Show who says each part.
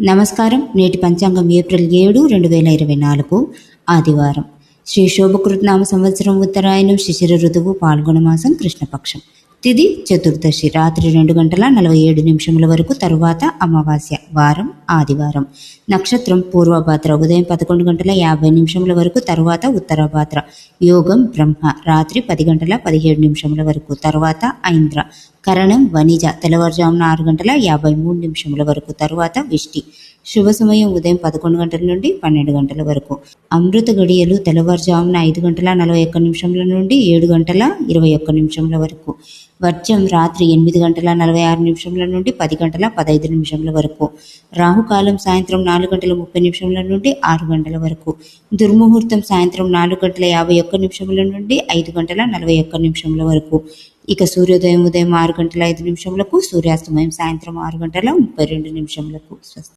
Speaker 1: నమస్కారం. నేటి పంచాంగం ఏప్రిల్ ఏడు రెండు వేల ఇరవై నాలుగు ఆదివారం. శ్రీ శోభకృతనామ సంవత్సరం ఉత్తరాయణం శిశిర ఋతువు పాల్గొన మాసం కృష్ణపక్షం. తిది చతుర్దశి రాత్రి రెండు గంటల నలభై ఏడు నిమిషముల వరకు తరువాత అమావాస్య వారం ఆదివారం. నక్షత్రం పూర్వభాద్ర ఉదయం పదకొండు గంటల యాభై నిమిషముల వరకు తరువాత ఉత్తరభాద్ర యోగం బ్రహ్మ రాత్రి పది గంటల పదిహేడు నిమిషముల వరకు తరువాత ఐంద్ర. కరణం వనిజ. తెల్లవారుజామున ఆరు గంటల యాభై మూడు నిమిషముల వరకు. తరువాత విష్టి. శుభ సమయం ఉదయం పదకొండు గంటల నుండి పన్నెండు గంటల వరకు. అమృత గడియలు తెల్లవారుజామున ఐదు గంటల నలభై ఒక్క నిమిషముల నుండి ఏడు గంటల ఇరవై ఒక్క నిమిషముల వరకు. వర్జం రాత్రి ఎనిమిది గంటల నలభై ఆరు నిమిషముల నుండి పది గంటల పదహైదు నిమిషముల వరకు. రాహుకాలం సాయంత్రం నాలుగు గంటల ముప్పై నిమిషముల నుండి ఆరు గంటల వరకు. దుర్ముహూర్తం సాయంత్రం నాలుగు గంటల యాభై ఒక్క నిమిషముల నుండి ఐదు గంటల నలభై ఒక్క నిమిషముల వరకు. ఇక సూర్యోదయం ఉదయం ఆరు గంటల ఐదు నిమిషములకు సూర్యాస్తమయం సాయంత్రం ఆరు గంటల ముప్పై రెండు నిమిషములకు. స్వస్తి.